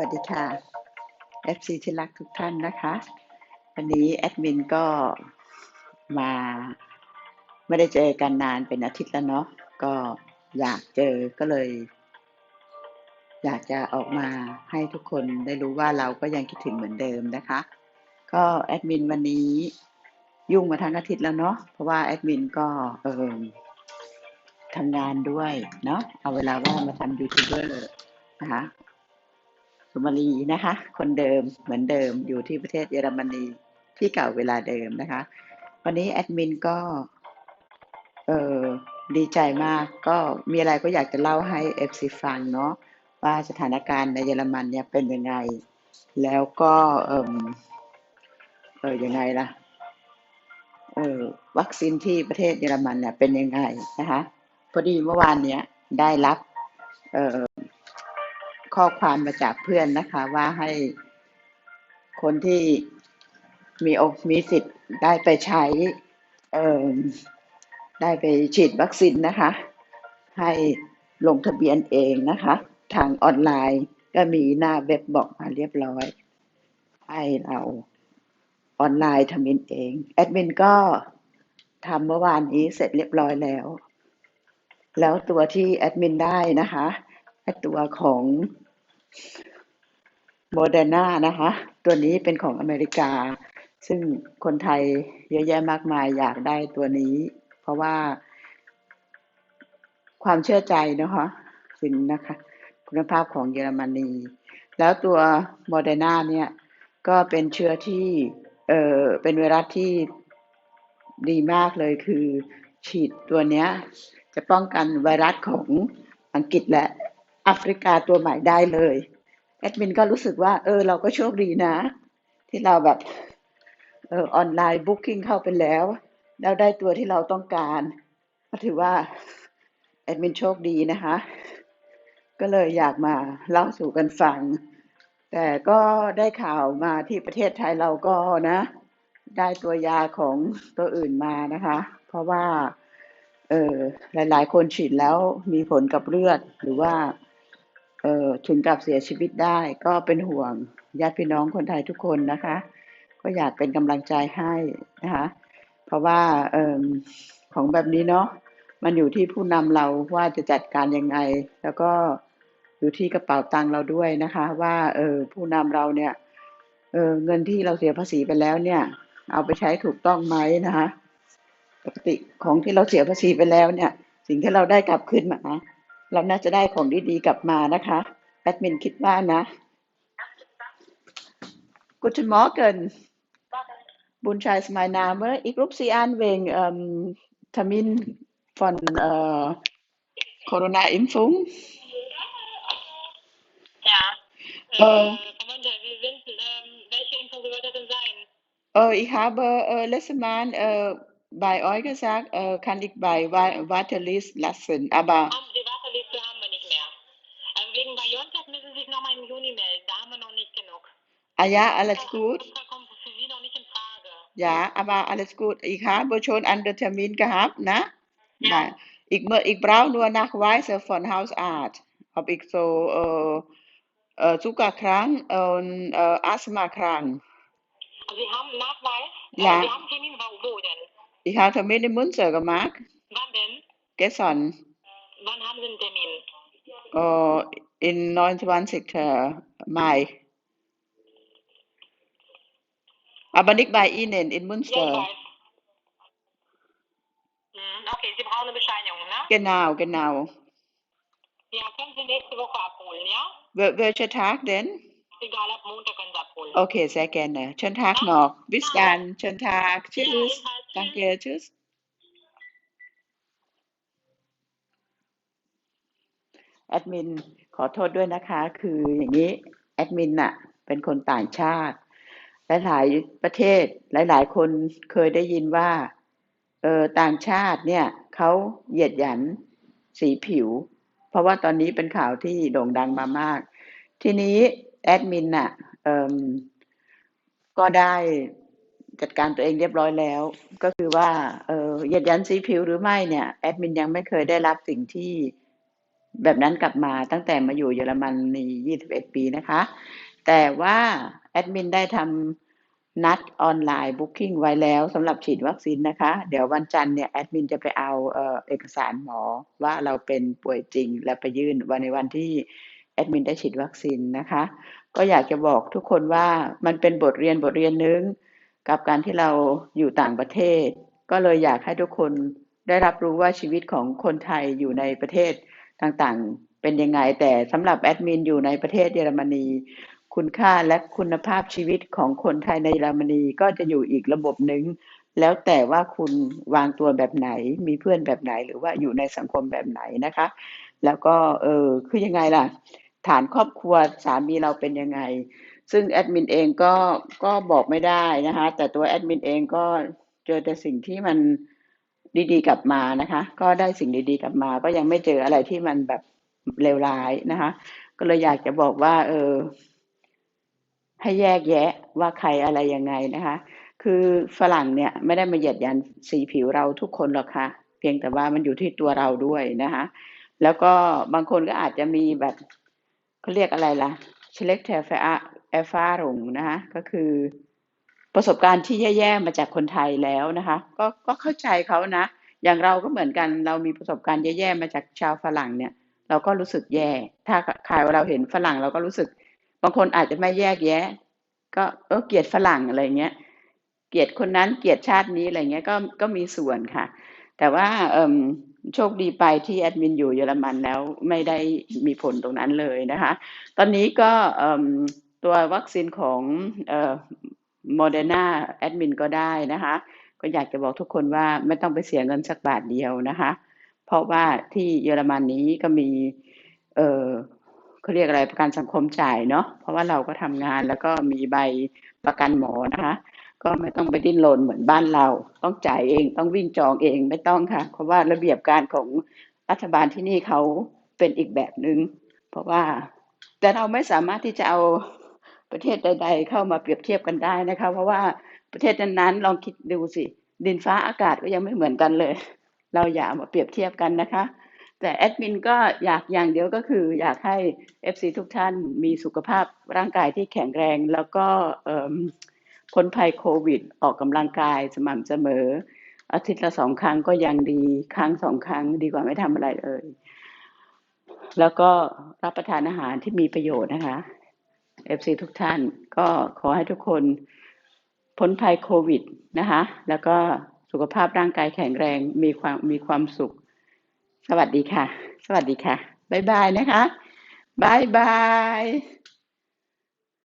วัสดีค่ะ FC ที่รักทุกท่านนะคะ วันนี้แอดมินก็มาไม่ได้เจอกันนานเป็นอาทิตย์แล้วเนาะก็อยากเจอก็เลย อยากจะออกมาให้ทุกคนได้รู้ว่าเราก็ยังคิดถึงเหมือนเดิมนะคะ ก็แอดมินวันนี้ยุ่งมาทั้งอาทิตย์แล้วเนาะเพราะว่าแอดมินก็เออทำงานด้วยเนาะเอาเวลาว่างมาทำยูทูบเบอร์นะคะ สุมาลีนะคะ คนเดิมเหมือนเดิมอยู่ที่ประเทศเยอรมนีที่เก่าเวลาเดิมนะคะ วันนี้แอดมินก็ เออดีใจมากก็มีอะไรก็อยากจะเล่าให้เอฟซีฟังเนาะว่าสถานการณ์ในเยอรมันเนี่ยเป็นยังไง แล้วก็เออเออยังไงล่ะเออวัคซีนที่ประเทศเยอรมันเนี่ยเป็นยังไงนะคะพอดีเมื่อวานเนี้ยได้รับเออ ข้อความมาจากเพื่อนนะคะว่าให้คนที่มีอกมีสิทธิ์ได้ไปใช้ได้ไปฉีดวัคซีนนะคะ ให้ลงทะเบียนเองนะคะ ทางออนไลน์ก็มีหน้าเว็บบอกมาเรียบร้อย ให้เราออนไลน์ทำเองเองแอดมินก็ทำเมื่อวานนี้เสร็จเรียบร้อยแล้ว แล้วตัวที่แอดมินได้นะคะ ตัวของโมเดอร์นานะคะ ตัวนี้เป็นของอเมริกา ซึ่งคนไทยเยอะแยะมากมายอยากได้ตัวนี้ เพราะว่า ความเชื่อใจนะคะสินนะคะ คุณภาพของเยอรมนี แล้วตัวโมเดอร์นาเนี่ยก็เป็นเชื้อที่เออเป็นไวรัสที่ดีมากเลยคือฉีดตัวเนี้ยจะป้องกันไวรัสของอังกฤษและ แอฟริกาตัวใหม่ได้เลยแอดมินก็รู้สึกว่า เออ เราก็โชคดีนะ ที่เราแบบเออออนไลน์บุ๊กิ้งเข้าไปแล้ว แล้วได้ตัวที่เราต้องการก็ถือว่าแอดมินโชคดีนะคะ ก็เลยอยากมาเล่าสู่กันฟัง แต่ก็ได้ข่าวมาที่ประเทศไทยเราก็นะ ได้ตัวยาของตัวอื่นมานะคะ เพราะว่าเออหลาย ๆ คนฉีดแล้วมีผลกับเลือดหรือว่า ถึงกับเสียชีวิตได้ก็เป็นห่วงญาติพี่น้องคนไทยทุกคนนะคะ ก็อยากเป็นกำลังใจให้นะคะเพราะว่าออของแบบนี้เนาะมันอยู่ที่ผู้นำเราว่าจะจัดการยังไง แล้วก็อยู่ที่กระเป๋าตังเราด้วยนะคะ ว่าเออผู้นำเราเนี่ยเออเงินที่เราเสียภาษีไปแล้วเนี่ย เอาไปใช้ถูกต้องไหมนะคะปกติของที่เราเสียภาษีไปแล้วเนี่ย สิ่งที่เราได้กลับคืนมา เราน่าจะได้ของดีๆกลับมานะคะแอดมินคิดว่านะ Guten Morgen Bunchai ist mein Name ich rufe Sie an wegen ähm, Termin von äh, Corona-Impfung Ja. äh, Äh, Samantha, wir sind, ähm, welche Info soll das denn sein? äh, ich habe äh, letztes Mal äh, bei euch gesagt äh, kann ich bei Wa- Warteliste lassen aber Haben, die Warteliste haben wir nicht mehr. Ähm, wegen BioNTech müssen Sie sich nochmal im Juni melden. Da haben wir noch nicht genug. ah ja alles gut. Ja, aber alles gut. Ich habe schon einen Termin gehabt, ne? Ja. Nein. Ich, ich brauche nur Nachweise von Hausarzt, ob ich so äh, äh, zuckerkrank und äh, Asthma krank. Also Sie haben Nachweis? Äh, Ja. Sie haben Termin, wo denn? Ich habe Termin in Münster gemacht, Wann denn? gestern, Wann haben Sie einen Termin? äh, in 29. Mai. Aber nicht bei Ihnen, in Ja, ich Münster. weiß. Mhm, okay, Sie brauchen eine Bescheinigung, ne? Genau, genau. Ja, können Sie nächste Woche abholen, ja? Wel welcher Tag denn? Egal, ab Montag können Sie abholen. Okay, sehr gerne. Schönen Tag noch. Bis dann. Schönen Tag. Ja, Tschüss. Tschüss. Danke. Tschüss. แอดมินขอโทษด้วยนะคะ คืออย่างนี้แอดมินน่ะเป็นคนต่างชาติ หลายๆประเทศหลาย ๆ คนเคยได้ยินว่าเออต่างชาติเนี่ยเขาเหยียดหยันสีผิว เพราะว่าตอนนี้เป็นข่าวที่โด่งดังมามาก ทีนี้แอดมินน่ะเอก็ได้จัดการตัวเองเรียบร้อยแล้ว ก็คือว่าเออหยียดหยันสีผิวหรือไม่เนี่ยแอดมินยังไม่เคยได้รับสิ่งที่ แบบนั้นกลับมาตั้งแต่มาอยู่เยอรมันนี21 ปีนะคะ แต่ว่าแอดมินได้ทำนัดออนไลน์บุ๊กิ้งไว้แล้วสำหรับฉีดวัคซีนนะคะ เดี๋ยววันจันทร์เนี่ยแอดมินจะไปเอาเอเอกสารหมอว่าเราเป็นป่วยจริง และไปยื่นวันในวันที่แอดมินได้ฉีดวัคซีนนะคะ ก็อยากจะบอกทุกคนว่ามันเป็นบทเรียนบทเรียนนึงกับการที่เราอยู่ต่างประเทศ ก็เลยอยากให้ทุกคนได้รับรู้ว่าชีวิตของคนไทยอยู่ในประเทศ ต่างๆ เป็นยังไง แต่สำหรับแอดมินอยู่ในประเทศเยอรมนี คุณค่าและคุณภาพชีวิตของคนไทยในเยอรมนีก็จะอยู่อีกระบบหนึ่งแล้วแต่ว่าคุณวางตัวแบบไหน มีเพื่อนแบบไหน หรือว่าอยู่ในสังคมแบบไหนนะคะ แล้วก็เออคือยังไงล่ะ ฐานครอบครัวสามีเราเป็นยังไง ซึ่งแอดมินเองก็ก็บอกไม่ได้นะคะ แต่ตัวแอดมินเองก็เจอแต่สิ่งที่มัน ดีๆ กลับมานะคะ ก็ได้สิ่งดีๆ กลับมา ก็ยังไม่เจออะไรที่มันแบบเลวร้ายนะคะ ก็เลยอยากจะบอกว่า เออ ให้แยกแยะว่าใครอะไรยังไงนะคะ คือฝรั่งเนี่ยไม่ได้มาเหยียดยันสีผิวเราทุกคนหรอกค่ะ เพียงแต่ว่ามันอยู่ที่ตัวเราด้วยนะคะ แล้วก็บางคนก็อาจจะมีแบบเขาเรียกอะไรล่ะ selective erfahrung นะคะก็คือ ประสบการณ์ที่แย่ๆมาจากคนไทยแล้วนะคะ ก็ก็เข้าใจเขานะ อย่างเราก็เหมือนกันเรามีประสบการณ์แย่ๆมาจากชาวฝรั่งเนี่ย เราก็รู้สึกแย่ ถ้าใครเราเห็นฝรั่งเราก็รู้สึก บางคนอาจจะไม่แยกแยะ ก็เออเกลียดฝรั่งอะไรเงี้ยเกลียดคนนั้นเกลียดชาตินี้อะไรเงี้ยก็ก็มีส่วนค่ะ แต่ว่าเอมโชคดีไปที่แอดมินอยู่เยอรมันแล้วไม่ได้มีผลตรงนั้นเลยนะคะ ตอนนี้ก็ตัววัคซีนของ โมเดอร์นาแอดมินก็ได้นะคะ ก็อยากจะบอกทุกคนว่าไม่ต้องไปเสียเงินสักบาทเดียวนะคะ เพราะว่าที่เยอรมันนี้ก็มี เออเขาเรียกอะไรประกันสังคมจ่ายเนาะเพราะว่าเราก็ทำงานแล้วก็มีใบประกันหมอนะคะ ก็ไม่ต้องไปดิ้นรนเหมือนบ้านเรา ต้องจ่ายเองต้องวิ่งจองเองไม่ต้องค่ะ เพราะว่าระเบียบการของรัฐบาลที่นี่เขาเป็นอีกแบบหนึง่งเพราะว่าแต่เราไม่สามารถที่จะเอา ประเทศใด ๆ เข้ามาเปรียบเทียบกันได้นะคะ เพราะว่าประเทศนั้นๆลองคิดดูสิ ดินฟ้าอากาศก็ยังไม่เหมือนกันเลย เราอย่ามาเปรียบเทียบกันนะคะ แต่แอดมินก็อยากอย่างเดียวก็คือ อยากให้ FC ทุกท่านมีสุขภาพร่างกายที่แข็งแรง แล้วก็พ้นภัยโควิด ออกกำลังกายสม่ำเสมอ อาทิตย์ละสองครั้งก็ยังดีครั้งสองครั้งดีกว่าไม่ทำอะไรเลย แล้วก็รับประทานอาหารที่มีประโยชน์นะคะ FC ทุกท่าน ก็ขอให้ทุกคนพ้นภัยโควิดนะคะ แล้วก็สุขภาพร่างกายแข็งแรงมีความมีความสุข สวัสดีค่ะ สวัสดีค่ะ บ๊ายบายนะคะ บ๊ายบาย